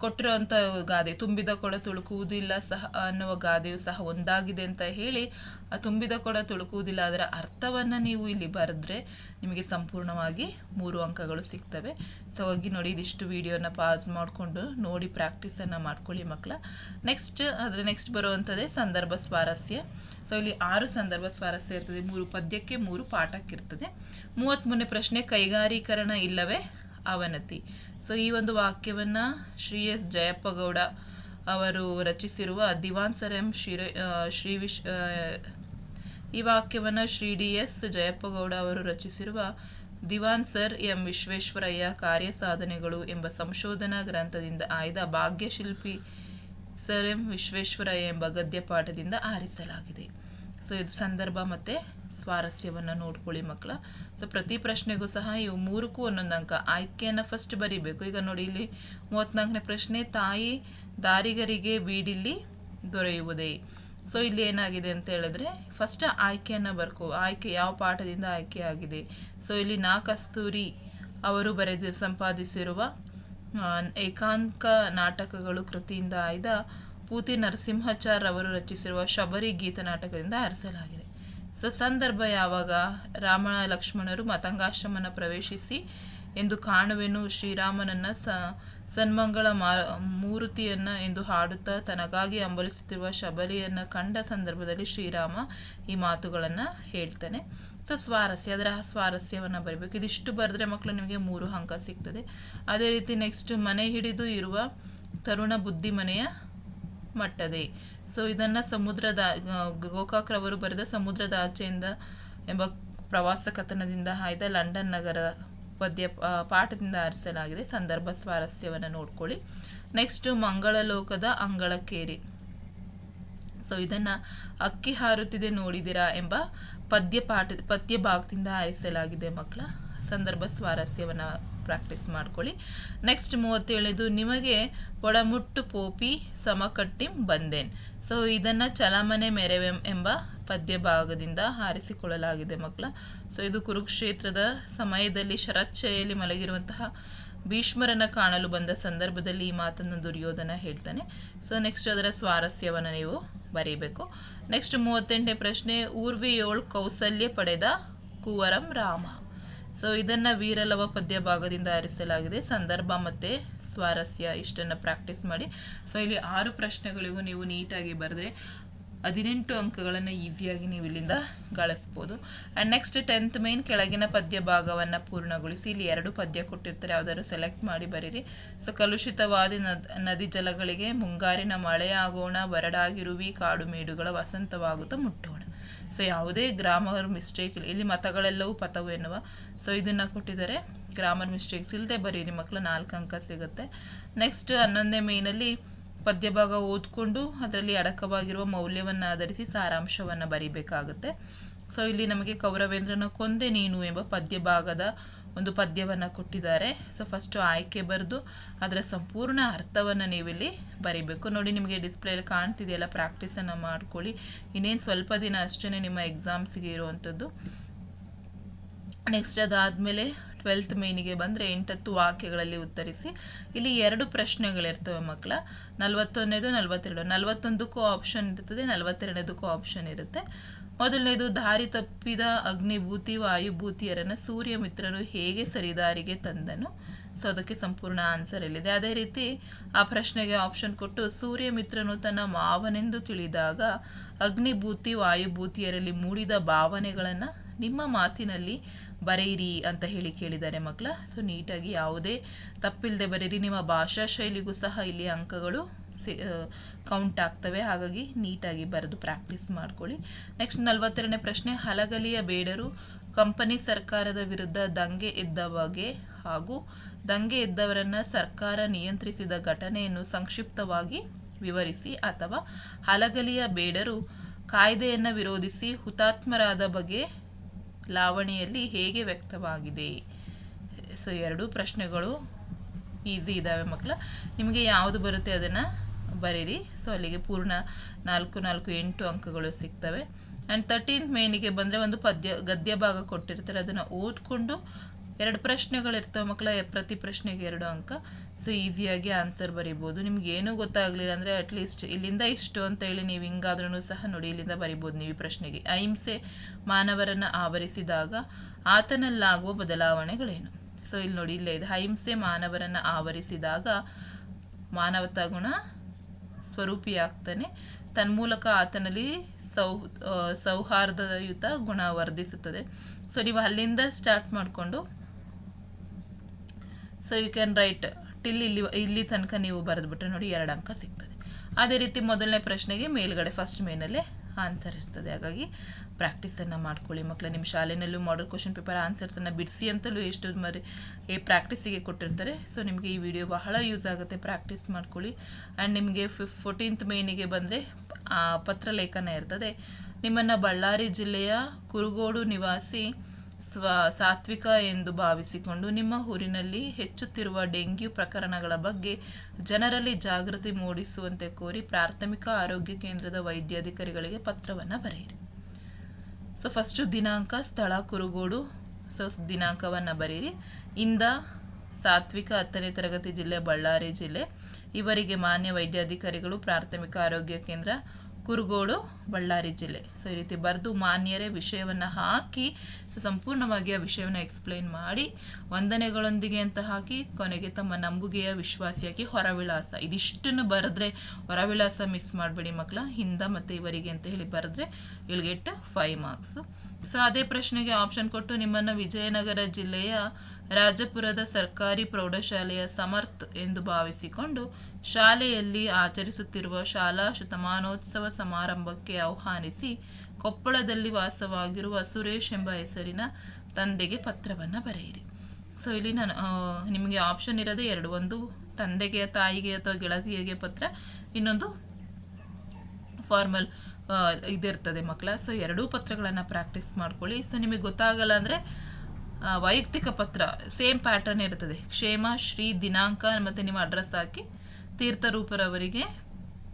ಕೊಟ್ಟಿರೋವಂಥ ಗಾದೆ, ತುಂಬಿದ ಕೊಡ ತುಳುಕುವುದಿಲ್ಲ ಸಹ ಅನ್ನುವ ಗಾದೆಯು ಸಹ ಒಂದಾಗಿದೆ ಅಂತ ಹೇಳಿ, ಆ ತುಂಬಿದ ಕೊಡ ತುಳುಕುವುದಿಲ್ಲ ಅದರ ಅರ್ಥವನ್ನು ನೀವು ಇಲ್ಲಿ ಬರೆದ್ರೆ ನಿಮಗೆ ಸಂಪೂರ್ಣವಾಗಿ ಮೂರು ಅಂಕಗಳು ಸಿಗ್ತವೆ. ಸೊ ಹೋಗಿ ನೋಡಿ, ಇದಿಷ್ಟು ವಿಡಿಯೋನ ಪಾಸ್ ಮಾಡಿಕೊಂಡು ನೋಡಿ ಪ್ರಾಕ್ಟೀಸನ್ನು ಮಾಡ್ಕೊಳ್ಳಿ ಮಕ್ಕಳ ನೆಕ್ಸ್ಟ್ ಅದರ ನೆಕ್ಸ್ಟ್ ಬರುವಂಥದ್ದೇ ಸಂದರ್ಭ ಸ್ವಾರಸ್ಯ. ಸೊ ಇಲ್ಲಿ ಆರು ಸಂದರ್ಭ ಸ್ವಾರಸ್ಯ ಇರ್ತದೆ. ಮೂರು ಪದ್ಯಕ್ಕೆ ಮೂರು ಪಾಠಕ್ಕಿರ್ತದೆ. ಮೂವತ್ತ್ಮೂರನೇ ಪ್ರಶ್ನೆ, ಕೈಗಾರೀಕರಣ ಇಲ್ಲವೇ ಅವನತಿ? ಸೊ ಈ ಒಂದು ವಾಕ್ಯವನ್ನ ಶ್ರೀ ಎಸ್. ಜಯಪ್ಪಗೌಡ ಅವರು ರಚಿಸಿರುವ ದಿವಾನ್ ಸರ್ ಎಂ. ಶ್ರೀ ಶ್ರೀ ವಿಶ್ ಈ ವಾಕ್ಯವನ್ನು ಶ್ರೀ ಡಿ ಎಸ್. ಜಯಪ್ಪಗೌಡ ಅವರು ರಚಿಸಿರುವ ದಿವಾನ್ ಸರ್ ಎಂ. ವಿಶ್ವೇಶ್ವರಯ್ಯ ಕಾರ್ಯ ಸಾಧನೆಗಳು ಎಂಬ ಸಂಶೋಧನಾ ಗ್ರಂಥದಿಂದ ಆಯ್ದ ಭಾಗ್ಯಶಿಲ್ಪಿ ಸರ್ ಎಂ ವಿಶ್ವೇಶ್ವರಯ್ಯ ಎಂಬ ಗದ್ಯ ಪಾಠದಿಂದ ಆರಿಸಲಾಗಿದೆ. ಸೊ ಇದು ಸಂದರ್ಭ ಮತ್ತು ಸ್ವಾರಸ್ಯವನ್ನು ನೋಡ್ಕೊಳ್ಳಿ ಮಕ್ಕಳ. ಸೊ ಪ್ರತಿ ಪ್ರಶ್ನೆಗೂ ಸಹ ಇವು ಮೂರಕ್ಕೂ ಒಂದೊಂದು ಅಂಕ. ಆಯ್ಕೆಯನ್ನು ಫಸ್ಟ್ ಬರೀಬೇಕು. ಈಗ ನೋಡಿ, ಇಲ್ಲಿ ಮೂವತ್ನಾಲ್ಕನೇ ಪ್ರಶ್ನೆ, ತಾಯಿ ದಾರಿಗರಿಗೆ ಬೀಡಿಲ್ಲಿ ದೊರೆಯುವುದೇ? ಸೊ ಇಲ್ಲಿ ಏನಾಗಿದೆ ಅಂತ ಹೇಳಿದ್ರೆ ಫಸ್ಟ್ ಆಯ್ಕೆಯನ್ನು ಬರ್ಕೋ, ಆಯ್ಕೆ ಯಾವ ಪಾಠದಿಂದ ಆಯ್ಕೆ ಆಗಿದೆ? ಸೊ ಇಲ್ಲಿ ನಾ ಕಸ್ತೂರಿ ಅವರು ಬರೆದು ಸಂಪಾದಿಸಿರುವ ಏಕಾಂಕ ನಾಟಕಗಳು ಕೃತಿಯಿಂದ ಆಯ್ದ ಪೂತಿ ನರಸಿಂಹಾಚಾರ್ ಅವರು ರಚಿಸಿರುವ ಶಬರಿ ಗೀತ ನಾಟಕದಿಂದ ಆರಿಸಲಾಗಿದೆ. ಸೊ ಸಂದರ್ಭ ಯಾವಾಗ ರಾಮ ಲಕ್ಷ್ಮಣರು ಮತಂಗಾಶ್ರಮನ ಪ್ರವೇಶಿಸಿ ಎಂದು ಕಾಣುವೆನು ಶ್ರೀರಾಮನನ್ನ ಸ ಸನ್ಮಂಗಳ ಮಾ ಮೂರುತಿಯನ್ನ ಎಂದು ಹಾಡುತ್ತಾ ತನಗಾಗಿ ಅಂಬಲಿಸುತ್ತಿರುವ ಶಬರಿಯನ್ನ ಕಂಡ ಸಂದರ್ಭದಲ್ಲಿ ಶ್ರೀರಾಮ ಈ ಮಾತುಗಳನ್ನು ಹೇಳ್ತಾನೆ. ಸೊ ಸ್ವಾರಸ್ಯ, ಅದರ ಸ್ವಾರಸ್ಯವನ್ನು ಬರಬೇಕು. ಇದಿಷ್ಟು ಬರೆದ್ರೆ ಮಕ್ಕಳು ನಿಮಗೆ ಮೂರು ಅಂಕ ಸಿಗ್ತದೆ. ಅದೇ ರೀತಿ ನೆಕ್ಸ್ಟ್ ಮನೆ ಹಿಡಿದು ಇರುವ ತರುಣ ಬುದ್ಧಿ ಮನೆಯ ಮಟ್ಟದೆ. ಸೊ ಇದನ್ನು ಸಮುದ್ರದ ಗೋಕಾಕ್ರವರು ಬರೆದ ಸಮುದ್ರದ ಆಚೆಯಿಂದ ಎಂಬ ಪ್ರವಾಸ ಕಥನದಿಂದ ಆಯ್ದ ಲಂಡನ್ ನಗರ ಪದ್ಯ ಪಾಠದಿಂದ ಆರಿಸಲಾಗಿದೆ. ಸಂದರ್ಭ ಸ್ವಾರಸ್ಯವನ್ನು ನೋಡ್ಕೊಳ್ಳಿ. ನೆಕ್ಸ್ಟ್ ಮಂಗಳಲೋಕದ ಅಂಗಳಕೇರಿ ಸೊ ಇದನ್ನು ಅಕ್ಕಿ ಹಾರುತ್ತಿದೆ ನೋಡಿದಿರಾ ಎಂಬ ಪದ್ಯ ಪಾಠ, ಪದ್ಯ ಭಾಗದಿಂದ ಆರಿಸಲಾಗಿದೆ ಮಕ್ಕಳ ಸಂದರ್ಭ ಸ್ವಾರಸ್ಯವನ್ನು ಪ್ರಾಕ್ಟೀಸ್ ಮಾಡ್ಕೊಳ್ಳಿ. ನೆಕ್ಸ್ಟ್ ಮೂವತ್ತೇಳದು, ನಿಮಗೆ ಒಳಮುಟ್ಟು ಪೋಪಿ ಸಮಕಟ್ಟಿಂ ಬಂದೇನ್. ಸೊ ಇದನ್ನು ಚಲಮನೆ ಮೆರವೆ ಎಂಬ ಪದ್ಯ ಭಾಗದಿಂದ ಆರಿಸಿಕೊಳ್ಳಲಾಗಿದೆ ಮಕ್ಕಳ. ಸೊ ಇದು ಕುರುಕ್ಷೇತ್ರದ ಸಮಯದಲ್ಲಿ ಶರಚ್ಛೆಯಲ್ಲಿ ಮಲಗಿರುವಂತಹ ಭೀಷ್ಮರನ್ನು ಕಾಣಲು ಬಂದ ಸಂದರ್ಭದಲ್ಲಿ ಈ ಮಾತನ್ನು ದುರ್ಯೋಧನ ಹೇಳ್ತಾನೆ. ಸೊ ನೆಕ್ಸ್ಟ್ ಅದರ ಸ್ವಾರಸ್ಯವನ್ನು ನೀವು ಬರೀಬೇಕು. ನೆಕ್ಸ್ಟ್ ಮೂವತ್ತೆಂಟನೇ ಪ್ರಶ್ನೆ ಊರ್ವಿಯೋಳ್ ಕೌಸಲ್ಯ ಪಡೆದ ಕುವರಂ ರಾಮ. ಸೊ ಇದನ್ನು ವೀರಲವ ಪದ್ಯ ಭಾಗದಿಂದ ಆರಿಸಲಾಗಿದೆ. ಸಂದರ್ಭ ಮತ್ತು ಸ್ವಾರಸ್ಯ ಇಷ್ಟನ್ನು ಪ್ರಾಕ್ಟೀಸ್ ಮಾಡಿ. ಸೊ ಇಲ್ಲಿ ಆರು ಪ್ರಶ್ನೆಗಳಿಗೂ ನೀವು ನೀಟಾಗಿ ಬರೆದ್ರೆ ಹದಿನೆಂಟು ಅಂಕಗಳನ್ನು ಈಸಿಯಾಗಿ ನೀವು ಇಲ್ಲಿಂದ ಗಳಿಸ್ಬೋದು. ಆ್ಯಂಡ್ ನೆಕ್ಸ್ಟ್ ಟೆಂತ್ ಮೇನ್ ಕೆಳಗಿನ ಪದ್ಯ ಭಾಗವನ್ನು ಪೂರ್ಣಗೊಳಿಸಿ, ಇಲ್ಲಿ ಎರಡು ಪದ್ಯ ಕೊಟ್ಟಿರ್ತಾರೆ, ಯಾವುದಾದ್ರು ಸೆಲೆಕ್ಟ್ ಮಾಡಿ ಬರೀರಿ. ಸೊ ಕಲುಷಿತವಾದ ನದ್ ಜಲಗಳಿಗೆ ಮುಂಗಾರಿನ ಮಳೆ ಆಗೋಣ, ಬರಡಾಗಿರುವಿ ಕಾಡು ಮೇಡುಗಳ ವಸಂತವಾಗುತ್ತಾ ಮುಟ್ಟೋಣ. ಸೊ ಯಾವುದೇ ಗ್ರಾಮರ್ ಮಿಸ್ಟೇಕ್ ಇಲ್ಲ. ಇಲ್ಲಿ ಮತಗಳೆಲ್ಲವೂ ಪಥವು ಎನ್ನುವ ಸೊ ಇದನ್ನು ಕೊಟ್ಟಿದ್ದಾರೆ. ಗ್ರಾಮರ್ ಮಿಸ್ಟೇಕ್ಸ್ ಇಲ್ಲದೆ ಬರೀರಿ ಮಕ್ಕಳು ನಾಲ್ಕು ಅಂಕ ಸಿಗುತ್ತೆ. ನೆಕ್ಸ್ಟ್ ಹನ್ನೊಂದನೇ ಮೇನಲ್ಲಿ ಪದ್ಯಭಾಗ ಓದ್ಕೊಂಡು ಅದರಲ್ಲಿ ಅಡಕವಾಗಿರುವ ಮೌಲ್ಯವನ್ನು ಆಧರಿಸಿ ಸಾರಾಂಶವನ್ನು ಬರೀಬೇಕಾಗುತ್ತೆ. ಸೊ ಇಲ್ಲಿ ನಮಗೆ ಕೌರವೇಂದ್ರನ ಕೊಂದೆ ನೀನು ಎಂಬ ಪದ್ಯಭಾಗದ ಒಂದು ಪದ್ಯವನ್ನು ಕೊಟ್ಟಿದ್ದಾರೆ. ಸೊ ಫಸ್ಟು ಆಯ್ಕೆ ಬರೆದು ಅದರ ಸಂಪೂರ್ಣ ಅರ್ಥವನ್ನು ನೀವಿಲ್ಲಿ ಬರಿಬೇಕು. ನೋಡಿ, ನಿಮಗೆ ಡಿಸ್ಪ್ಲೇಲಿ ಕಾಣ್ತಿದೆಯಲ್ಲ ಪ್ರಾಕ್ಟೀಸನ್ನು ಮಾಡ್ಕೊಳ್ಳಿ. ಇನ್ನೇನು ಸ್ವಲ್ಪ ದಿನ ಅಷ್ಟೇ ನಿಮ್ಮ ಎಕ್ಸಾಮ್ಸಿಗೆ ಇರುವಂಥದ್ದು. ನೆಕ್ಸ್ಟ್ ಅದಾದಮೇಲೆ ಟ್ವೆಲ್ತ್ ಮೇನಿಗೆ ಬಂದರೆ ಎಂಟತ್ತು ವಾಕ್ಯಗಳಲ್ಲಿ ಉತ್ತರಿಸಿ. ಇಲ್ಲಿ ಎರಡು ಪ್ರಶ್ನೆಗಳಿರ್ತವೆ ಮಕ್ಕಳ. ನಲವತ್ತೊಂದನೇದು ನಲವತ್ತೆರಡು. ನಲವತ್ತೊಂದಕ್ಕೂ ಆಪ್ಷನ್ ಇರ್ತದೆ ನಲವತ್ತೆರಡದಕ್ಕೂ ಆಪ್ಷನ್ ಇರುತ್ತೆ. ಮೊದಲನೇದು, ದಾರಿ ತಪ್ಪಿದ ಅಗ್ನಿಭೂತಿ, ವಾಯುಭೂತಿಯರನ್ನು ಸೂರ್ಯ ಮಿತ್ರನು ಹೇಗೆ ಸರಿದಾರಿಗೆ ತಂದನು? ಸೊ, ಅದಕ್ಕೆ ಸಂಪೂರ್ಣ ಆನ್ಸರ್ ಇಲ್ಲಿದೆ. ಅದೇ ರೀತಿ, ಆ ಪ್ರಶ್ನೆಗೆ ಆಪ್ಷನ್ ಕೊಟ್ಟು ಸೂರ್ಯ ಮಿತ್ರನು ತನ್ನ ಮಾವನೆಂದು ತಿಳಿದಾಗ, ಅಗ್ನಿಭೂತಿ, ವಾಯುಭೂತಿಯರಲ್ಲಿ ಮೂಡಿದ ಭಾವನೆಗಳನ್ನು ನಿಮ್ಮ ಮಾತಿನಲ್ಲಿ ಬರೆಯಿರಿ ಅಂತ ಹೇಳಿ ಕೇಳಿದ್ದಾರೆ ಮಕ್ಕಳ. ಸೊ ನೀಟಾಗಿ ಯಾವುದೇ ತಪ್ಪಿಲ್ಲದೆ ಬರೀರಿ ನಿಮ್ಮ ಭಾಷಾ ಶೈಲಿಗೂ ಸಹ ಇಲ್ಲಿ ಅಂಕಗಳು ಕೌಂಟ್ ಆಗ್ತವೆ. ಹಾಗಾಗಿ ನೀಟಾಗಿ ಬರೆದು ಪ್ರಾಕ್ಟೀಸ್ ಮಾಡ್ಕೊಳ್ಳಿ. ನೆಕ್ಸ್ಟ್ ನಲವತ್ತೆರಡನೇ ಪ್ರಶ್ನೆ. ಹಲಗಲಿಯ ಬೇಡರು ಕಂಪನಿ ಸರ್ಕಾರದ ವಿರುದ್ಧ ದಂಗೆ ಎದ್ದ ಬಗ್ಗೆ ಹಾಗೂ ದಂಗೆ ಎದ್ದವರನ್ನು ಸರ್ಕಾರ ನಿಯಂತ್ರಿಸಿದ ಘಟನೆಯನ್ನು ಸಂಕ್ಷಿಪ್ತವಾಗಿ ವಿವರಿಸಿ ಅಥವಾ ಹಲಗಲಿಯ ಬೇಡರು ಕಾಯ್ದೆಯನ್ನು ವಿರೋಧಿಸಿ ಹುತಾತ್ಮರಾದ ಬಗ್ಗೆ ಲಾವಣಿಯಲ್ಲಿ ಹೇಗೆ ವ್ಯಕ್ತವಾಗಿದೆ? ಸೊ ಎರಡೂ ಪ್ರಶ್ನೆಗಳು ಈಸಿ ಇದ್ದಾವೆ ಮಕ್ಕಳ. ನಿಮಗೆ ಯಾವುದು ಬರುತ್ತೆ ಅದನ್ನು ಬರೀರಿ. ಸೊ ಅಲ್ಲಿಗೆ ಪೂರ್ಣ ನಾಲ್ಕು ನಾಲ್ಕು, ಎಂಟು ಅಂಕಗಳು ಸಿಗ್ತವೆ. ಆ್ಯಂಡ್ ತರ್ಟೀನ್ತ್ ಮೇನಿಗೆ ಬಂದರೆ ಒಂದು ಪದ್ಯ, ಗದ್ಯ ಭಾಗ ಕೊಟ್ಟಿರ್ತಾರೆ. ಅದನ್ನು ಓದ್ಕೊಂಡು ಎರಡು ಪ್ರಶ್ನೆಗಳಿರ್ತವೆ ಮಕ್ಕಳ. ಪ್ರತಿ ಪ್ರಶ್ನೆಗೆ ಎರಡು ಅಂಕ. ಸೊ ಈಸಿಯಾಗಿ ಆನ್ಸರ್ ಬರಿಬೋದು. ನಿಮ್ಗೆ ಏನೂ ಗೊತ್ತಾಗಲಿಲ್ಲ ಅಂದರೆ ಅಟ್ಲೀಸ್ಟ್ ಇಲ್ಲಿಂದ ಇಷ್ಟು ಅಂತ ಹೇಳಿ ನೀವು ಹಿಂಗಾದ್ರೂ ಸಹ ನೋಡಿ, ಇಲ್ಲಿಂದ ಬರಿಬೋದು ನೀವು ಈ ಪ್ರಶ್ನೆಗೆ. ಅಹಿಂಸೆ ಮಾನವರನ್ನು ಆವರಿಸಿದಾಗ ಆತನಲ್ಲಾಗುವ ಬದಲಾವಣೆಗಳೇನು? ಸೊ ಇಲ್ಲಿ ನೋಡಿ, ಇಲ್ಲೇ ಇದೆ. ಅಹಿಂಸೆ ಮಾನವರನ್ನು ಆವರಿಸಿದಾಗ ಮಾನವತಾ ಗುಣ ಸ್ವರೂಪಿಯಾಗ್ತಾನೆ. ತನ್ಮೂಲಕ ಆತನಲ್ಲಿ ಸೌ ಸೌಹಾರ್ದಯುತ ಗುಣ ವರ್ಧಿಸುತ್ತದೆ. ಸೊ ನೀವು ಅಲ್ಲಿಂದ ಸ್ಟಾರ್ಟ್ ಮಾಡಿಕೊಂಡು so you can write till ಇಲ್ಲಿ ಇಲ್ಲಿ ತನಕ ನೀವು ಬರೆದ್ಬಿಟ್ರೆ ನೋಡಿ ಎರಡು ಅಂಕ ಸಿಗ್ತದೆ. ಅದೇ ರೀತಿ ಮೊದಲನೇ ಪ್ರಶ್ನೆಗೆ ಮೇಲ್ಗಡೆ ಫಸ್ಟ್ ಮೇನಲ್ಲೇ ಆನ್ಸರ್ ಇರ್ತದೆ. ಹಾಗಾಗಿ ಪ್ರಾಕ್ಟೀಸನ್ನು ಮಾಡ್ಕೊಳ್ಳಿ ಮಕ್ಕಳು ನಿಮ್ಮ ಶಾಲೆನಲ್ಲೂ ಮಾಡಲ್ ಕ್ವಶನ್ ಪೇಪರ್ ಆನ್ಸರ್ಸನ್ನು ಬಿಡಿಸಿ ಅಂತಲೂ ಎಷ್ಟು ಮರಿ ಈ ಪ್ರಾಕ್ಟೀಸಿಗೆ ಕೊಟ್ಟಿರ್ತಾರೆ. ಸೊ ನಿಮಗೆ ಈ ವಿಡಿಯೋ ಬಹಳ ಯೂಸ್ ಆಗುತ್ತೆ. ಪ್ರಾಕ್ಟೀಸ್ ಮಾಡ್ಕೊಳ್ಳಿ. ಆ್ಯಂಡ್ ನಿಮಗೆ ಫಿಫ್ ಫೋರ್ಟೀನ್ತ್ ಮೇನಿಗೆ ಬಂದರೆ ಪತ್ರಲೇಖನ ಇರ್ತದೆ. ನಿಮ್ಮನ್ನು ಬಳ್ಳಾರಿ ಜಿಲ್ಲೆಯ ಕುರುಗೋಡು ನಿವಾಸಿ ಸ್ವ ಸಾತ್ವಿಕ ಎಂದು ಭಾವಿಸಿಕೊಂಡು ನಿಮ್ಮ ಊರಿನಲ್ಲಿ ಹೆಚ್ಚುತ್ತಿರುವ ಡೆಂಗ್ಯೂ ಪ್ರಕರಣಗಳ ಬಗ್ಗೆ ಜನರಲ್ಲಿ ಜಾಗೃತಿ ಮೂಡಿಸುವಂತೆ ಕೋರಿ ಪ್ರಾಥಮಿಕ ಆರೋಗ್ಯ ಕೇಂದ್ರದ ವೈದ್ಯಾಧಿಕಾರಿಗಳಿಗೆ ಪತ್ರವನ್ನು ಬರೆಯಿರಿ. ಸೊ ಫಸ್ಟು ದಿನಾಂಕ ಸ್ಥಳ ಕುರುಗೋಡು. ಸೊ ದಿನಾಂಕವನ್ನು ಬರೀರಿ ಇಂದ ಸಾತ್ವಿಕ ಹತ್ತನೇ ತರಗತಿ ಜಿಲ್ಲೆ ಬಳ್ಳಾರಿ ಜಿಲ್ಲೆ. ಇವರಿಗೆ ಮಾನ್ಯ ವೈದ್ಯಾಧಿಕಾರಿಗಳು ಪ್ರಾಥಮಿಕ ಆರೋಗ್ಯ ಕೇಂದ್ರ ಕುರುಗೋಡು, ಬಳ್ಳಾರಿ ಜಿಲ್ಲೆ. ಸೊ ಈ ರೀತಿ ಬರೆದು ಮಾನ್ಯರೇ ವಿಷಯವನ್ನು ಹಾಕಿ ಸಂಪೂರ್ಣವಾಗಿ ಆ ವಿಷಯವನ್ನು ಎಕ್ಸ್ಪ್ಲೈನ್ ಮಾಡಿ, ವಂದನೆಗಳೊಂದಿಗೆ ಅಂತ ಹಾಕಿ ಕೊನೆಗೆ ತಮ್ಮ ನಂಬುಗೆಯ ವಿಶ್ವಾಸಿಯಾಗಿ ಹೊರವಿಳಾಸ. ಇದಿಷ್ಟನ್ನು ಬರೆದ್ರೆ ಹೊರವಿಳಾಸ ಮಿಸ್ ಮಾಡಬೇಡಿ ಮಕ್ಕಳ. ಹಿಂದ ಮತ್ತು ಇವರಿಗೆ ಅಂತ ಹೇಳಿ ಬರೆದ್ರೆ will get five marks so ಅದೇ ಪ್ರಶ್ನೆಗೆ ಆಪ್ಷನ್ ಕೊಟ್ಟು ನಿಮ್ಮನ್ನು ವಿಜಯನಗರ ಜಿಲ್ಲೆಯ ರಾಜಪುರದ ಸರ್ಕಾರಿ ಪ್ರೌಢಶಾಲೆಯ ಸಮರ್ಥ್ ಎಂದು ಭಾವಿಸಿಕೊಂಡು ಶಾಲೆಯಲ್ಲಿ ಆಚರಿಸುತ್ತಿರುವ ಶಾಲಾ ಶತಮಾನೋತ್ಸವ ಸಮಾರಂಭಕ್ಕೆ ಆಹ್ವಾನಿಸಿ ಕೊಪ್ಪಳದಲ್ಲಿ ವಾಸವಾಗಿರುವ ಸುರೇಶ್ ಎಂಬ ಹೆಸರಿನ ತಂದೆಗೆ ಪತ್ರವನ್ನು ಬರೆಯಿರಿ. ಸೊ ಇಲ್ಲಿ ನಾನು ನಿಮಗೆ ಆಪ್ಷನ್ ಇರೋದೇ ಎರಡು. ಒಂದು ತಂದೆಗೆ ತಾಯಿಗೆ ಅಥವಾ ಗೆಳತಿಯರಿಗೆ ಪತ್ರ, ಇನ್ನೊಂದು ಫಾರ್ಮಲ್ ಇದಿರ್ತದೆ ಮಕ್ಕಳ. ಸೊ ಎರಡೂ ಪತ್ರಗಳನ್ನು ಪ್ರಾಕ್ಟೀಸ್ ಮಾಡ್ಕೊಳ್ಳಿ. ಸೊ ನಿಮಗೆ ಗೊತ್ತಾಗಲ್ಲ ಅಂದರೆ ವೈಯಕ್ತಿಕ ಪತ್ರ ಸೇಮ್ ಪ್ಯಾಟರ್ನ್ ಇರ್ತದೆ. ಕ್ಷೇಮ, ಶ್ರೀ ದಿನಾಂಕ ಮತ್ತು ನಿಮ್ಮ ಅಡ್ರೆಸ್ ಹಾಕಿ ತೀರ್ಥರೂಪರವರಿಗೆ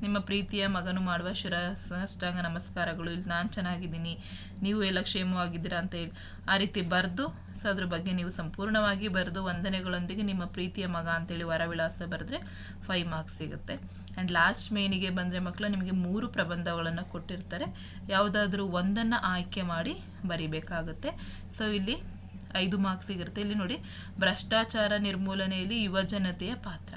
ನಿಮ್ಮ ಪ್ರೀತಿಯ ಮಗನು ಮಾಡುವ ಶಿರ ಸಾಷ್ಟಾಂಗ ನಮಸ್ಕಾರಗಳು. ಇಲ್ಲಿ ನಾನು ಚೆನ್ನಾಗಿದ್ದೀನಿ. ನೀವು ಎಲ್ಲ ಕ್ಷೇಮವಾಗಿದ್ದೀರಾ ಅಂತ ಹೇಳಿ. ಆ ರೀತಿ ಬರೆದು, ಸೊ ಅದ್ರ ಬಗ್ಗೆ ನೀವು ಸಂಪೂರ್ಣವಾಗಿ ಬರೆದು, ವಂದನೆಗಳೊಂದಿಗೆ ನಿಮ್ಮ ಪ್ರೀತಿಯ ಮಗ ಅಂತೇಳಿ ವರವಿಳಾಸ ಬರೆದ್ರೆ ಫೈವ್ ಮಾರ್ಕ್ಸ್ ಸಿಗುತ್ತೆ. ಆ್ಯಂಡ್ ಲಾಸ್ಟ್ ಮೇನಿಗೆ ಬಂದರೆ ಮಕ್ಕಳು ನಿಮಗೆ ಮೂರು ಪ್ರಬಂಧಗಳನ್ನು ಕೊಟ್ಟಿರ್ತಾರೆ. ಯಾವುದಾದ್ರೂ ಒಂದನ್ನು ಆಯ್ಕೆ ಮಾಡಿ ಬರಿಬೇಕಾಗುತ್ತೆ. ಸೊ ಇಲ್ಲಿ ಐದು ಮಾರ್ಕ್ಸ್ ಸಿಗುತ್ತೆ. ಇಲ್ಲಿ ನೋಡಿ, ಭ್ರಷ್ಟಾಚಾರ ನಿರ್ಮೂಲನೆಯಲ್ಲಿ ಯುವಜನತೆಯ ಪಾತ್ರ.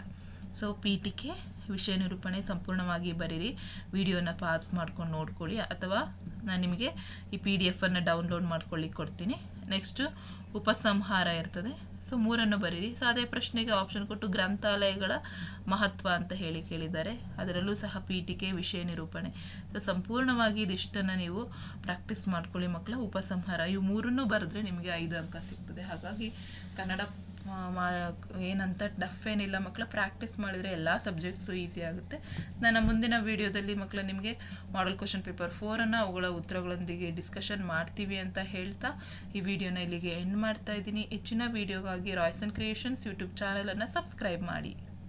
ಸೊ ಪೀಠಿಕೆ ವಿಷಯ ನಿರೂಪಣೆ ಸಂಪೂರ್ಣವಾಗಿ ಬರೀರಿ. ವಿಡಿಯೋನ ಪಾಸ್ ಮಾಡ್ಕೊಂಡು ನೋಡ್ಕೊಳ್ಳಿ. ಅಥವಾ ನಾನು ನಿಮಗೆ ಈ ಪಿ ಡಿ ಎಫನ್ನು ಡೌನ್ಲೋಡ್ ಮಾಡ್ಕೊಳ್ಳಿಕ್ಕೆ ಕೊಡ್ತೀನಿ. ನೆಕ್ಸ್ಟು ಉಪಸಂಹಾರ ಇರ್ತದೆ. ಸೊ ಮೂರನ್ನು ಬರೀರಿ. ಸೊ ಅದೇ ಪ್ರಶ್ನೆಗೆ ಆಪ್ಷನ್ ಕೊಟ್ಟು ಗ್ರಂಥಾಲಯಗಳ ಮಹತ್ವ ಅಂತ ಹೇಳಿ ಕೇಳಿದ್ದಾರೆ. ಅದರಲ್ಲೂ ಸಹ ಪೀಠಿಕೆ ವಿಷಯ ನಿರೂಪಣೆ. ಸೊ ಸಂಪೂರ್ಣವಾಗಿ ಇದಿಷ್ಟನ್ನು ನೀವು ಪ್ರಾಕ್ಟೀಸ್ ಮಾಡ್ಕೊಳ್ಳಿ ಮಕ್ಕಳ ಉಪಸಂಹಾರ. ಇವು ಮೂರನ್ನು ಬರೆದ್ರೆ ನಿಮಗೆ ಐದು ಅಂಕ ಸಿಗ್ತದೆ. ಹಾಗಾಗಿ ಕನ್ನಡ ಏನಂತ, ಡಫ್ ಏನಿಲ್ಲ. ಮಕ್ಕಳ ಪ್ರಾಕ್ಟೀಸ್ ಮಾಡಿದರೆ ಎಲ್ಲ ಸಬ್ಜೆಕ್ಟ್ಸು ಈಸಿ ಆಗುತ್ತೆ. ನನ್ನ ಮುಂದಿನ ವೀಡಿಯೋದಲ್ಲಿ ಮಕ್ಕಳು ನಿಮಗೆ ಮಾಡಲ್ ಕ್ವಶನ್ ಪೇಪರ್ ಫೋರನ್ನು ಅವುಗಳ ಉತ್ತರಗಳೊಂದಿಗೆ ಡಿಸ್ಕಷನ್ ಮಾಡ್ತೀವಿ ಅಂತ ಹೇಳ್ತಾ ಈ ವಿಡಿಯೋನ ಇಲ್ಲಿಗೆ ಎಂಡ್ ಮಾಡ್ತಾ ಇದ್ದೀನಿ. ಹೆಚ್ಚಿನ ವೀಡಿಯೋಗಾಗಿ ರಾಯ್ಸನ್ ಕ್ರಿಯೇಷನ್ಸ್ ಯೂಟ್ಯೂಬ್ ಚಾನಲನ್ನು ಸಬ್ಸ್ಕ್ರೈಬ್ ಮಾಡಿ.